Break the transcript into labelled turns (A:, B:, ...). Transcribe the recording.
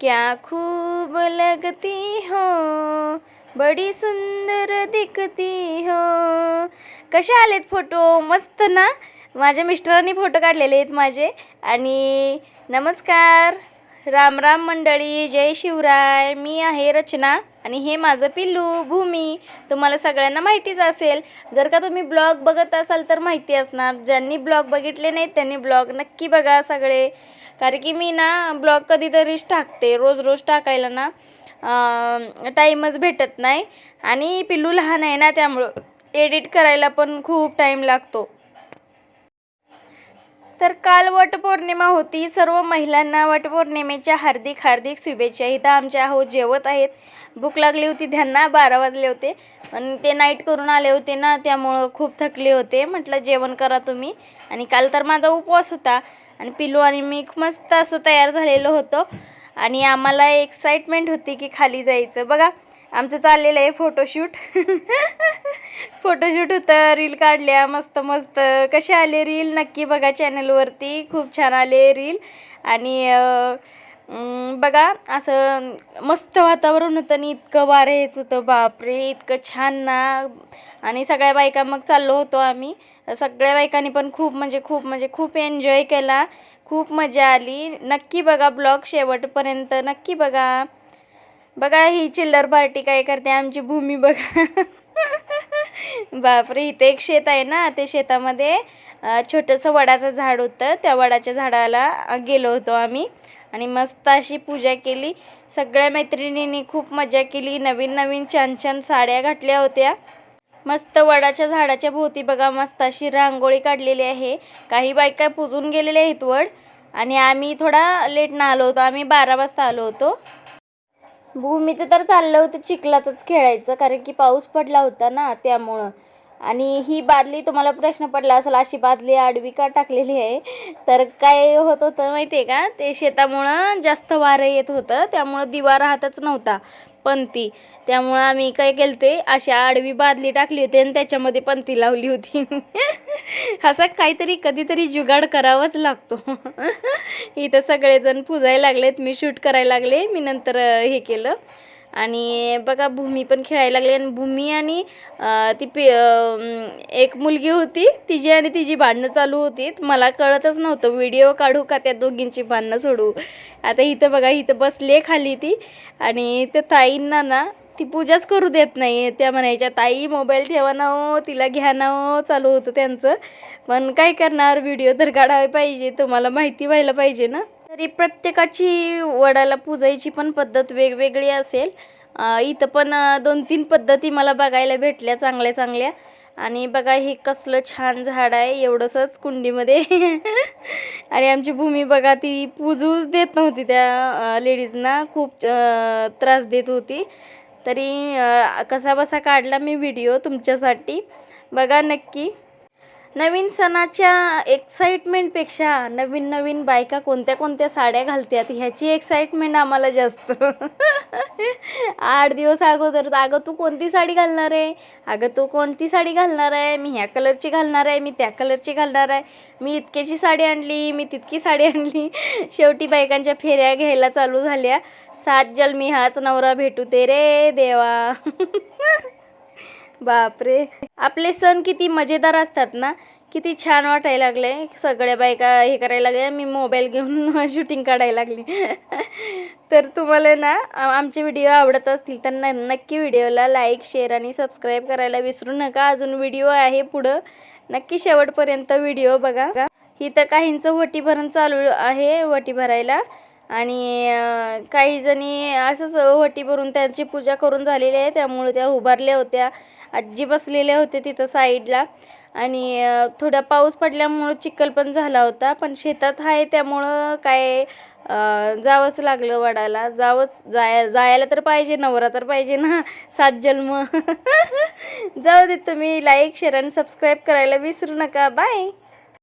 A: क्या खूब लगती हो बडी सुंदर दिखती हो. कसे आलेत फोटो? मस्त ना? माझ्या मिस्टरांनी फोटो काढलेले आहेत माझे. आणि नमस्कार. राम राम मंडळी जय शिवराय. मी आहे रचना आणि हे माझं पिल्लू भूमी. तुम्हाला सगळ्यांना माहितीच असेल. जर का तुम्ही ब्लॉग बघत असाल तर माहिती असणार. ज्यांनी ब्लॉग बघितले नाहीत त्यांनी ब्लॉग नक्की बघा सगळे. कारण की मी ना ब्लॉग कधीतरीच टाकते. रोज रोज टाकायला ना टाईमच भेटत नाही. आणि पिल्लू लहान आहे ना त्यामुळं एडिट करायला पण खूप टाईम लागतो. तर काल वटपौर्णिमा होती. सर्व महिलांना वटपौर्णिमेच्या हार्दिक हार्दिक शुभेच्छा. इथं आमच्या आहो जेवत आहेत. भूक लागली होती त्यांना बारा वाजले होते. पण ते नाईट करून आले होते ना त्यामुळं खूप थकले होते. म्हटलं जेवण करा तुम्ही. आणि काल तर माझा उपवास होता. आणि पिलू आणि मी मस्त असं तयार झालेलो होतो. आणि आम्हाला एक्साइटमेंट होती की खाली जायचं. बघा आमचं चाललेलं आहे फोटोशूट फोटोशूट होतं रील काढल्या मस्त मस्त. कसे आले रील नक्की बघा चॅनलवरती खूप छान आले रील आणि बघा असं मस्त वातावरण होतं आणि इतकं वारं येत होतं. बापरे इतकं छान ना. आणि सगळ्या बायका मग चाललो होतो आम्ही. सगळ्या बायकांनी पण खूप म्हणजे खूप म्हणजे खूप एन्जॉय केला. खूप मजा आली. नक्की बघा ब्लॉग शेवटपर्यंत. नक्की बघा. बघा ही चिल्लर पार्टी काय करते? आमची भूमी बघा. बापरे इथे एक शेत आहे ना ते शेतामध्ये छोटंसं वडाचं झाड होतं. त्या वडाच्या झाडाला गेलो होतो आम्ही. आणि मस्त अशी पूजा केली. सगळ्या मैत्रिणींनी खूप मजा केली. नवीन नवीन छान छान साड्या घातल्या होत्या. मस्त वडाच्या झाडाच्या भोवती बघा मस्त अशी रांगोळी काढलेली आहे. काही बायका पुजून गेलेल्या आहेत वड. आणि आम्ही थोडा लेटनं आलो होतो. आम्ही बारा वाजता आलो होतो. भूमीचं तर चाललं होतं चिखलातच खेळायचं कारण की पाऊस पडला होता ना त्यामुळं. आणि ही बादली तुम्हाला प्रश्न पडला असेल अशी बादली आडवी का टाकलेली आहे? तर काय होत होतं माहिती आहे का? ते शेतामुळं जास्त वारं येत होतं त्यामुळं दिवा राहतच नव्हता. पंती. त्यामुळं आम्ही काय केलं ते अशी आडवी बादली टाकली होती आणि त्याच्यामध्ये पंती लावली होती. असा काहीतरी कधीतरी जुगाड करावाच लागतो. इथं सगळेजण पुजायला लागलेत मी शूट करायला लागले मी नंतर हे केलं. आणि बघा भूमी पण खेळायला लागली आणि भूमी आणि ती पि एक मुलगी होती. तिची आणि तिची भांडणं चालू होती. मला कळतच नव्हतं. व्हिडिओ काढू का त्या दोघींची भांडणं सोडू? आता इथं बघा इथं बसले खाली ती. आणि त्या ताईंना ना ती पूजाच करू देत नाही त्या म्हणायच्या ताई मोबाईल ठेवा ना हो तिला घ्या ना हो चालू होतं त्यांचं. पण काय करणार? व्हिडिओ तर काढावे पाहिजे. तुम्हाला माहिती व्हायला पाहिजे ना? तरी प्रत्येकाची वडाला पूजायची पण पद्धत वेगवेगळी असेल. इथं पण दोन तीन पद्धती मला बघायला भेटल्या चांगल्या चांगल्या. आणि बघा हे कसलं छान झाड आहे एवढंसंच कुंडीमध्ये. आणि आमची भूमी बघा ती पूजूच देत नव्हती त्या लेडीजना. खूप त्रास देत होती. तरी कसा बसा काढला मी व्हिडिओ तुमच्यासाठी. बघा नक्की. नवीन सणाच्या एक्साइटमेंटपेक्षा नवीन नवीन बायका कोणत्या कोणत्या साड्या घालतात ह्याची एक्साइटमेंट आम्हाला जास्त. आठ दिवस अगोदर अगं तू कोणती साडी घालणार आहे? अगं तू कोणती साडी घालणार आहे? मी ह्या कलरची घालणार आहे. मी त्या कलरची घालणार आहे. मी इतकेची साडी आणली. मी तितकी साडी आणली. शेवटी बायकांच्या फेऱ्या घ्यायला चालू झाल्या. सात जन्मी हाच नवरा भेटू ते रे देवा. बापरे. आपले सण किती मजेदार असतात ना? किती छान वाटायला लागले सगळ्या बायका हे करायला लागल्या. मी मोबाईल घेऊन शूटिंग काढायला लागली. तर तुम्हाला ना आमचे व्हिडिओ आवडत असतील तर न नक्की व्हिडिओला लाईक शेअर आणि सबस्क्राईब करायला विसरू नका. अजून व्हिडिओ आहे पुढं. नक्की शेवटपर्यंत व्हिडिओ बघा. इथं काहींचं वटी भरण चालू आहे वटी भरायला. आणि काही जणी असंच वटी भरून त्यांची पूजा करून झालेली आहे. त्यामुळे त्या उभारल्या होत्या. आजी बसलेले होते तिथं साईडला. आणि थोडा पाऊस पडल्यामुळं चिखल पण झाला होता. पण शेतात आहे त्यामुळं काय जावंच लागलं वडाला. जावंच जाय जायला तर पाहिजे नवरा तर पाहिजे ना. सात जन्म. जाऊ दे तुम्ही. लाईक शेअर आणि सबस्क्राईब करायला विसरू नका. बाय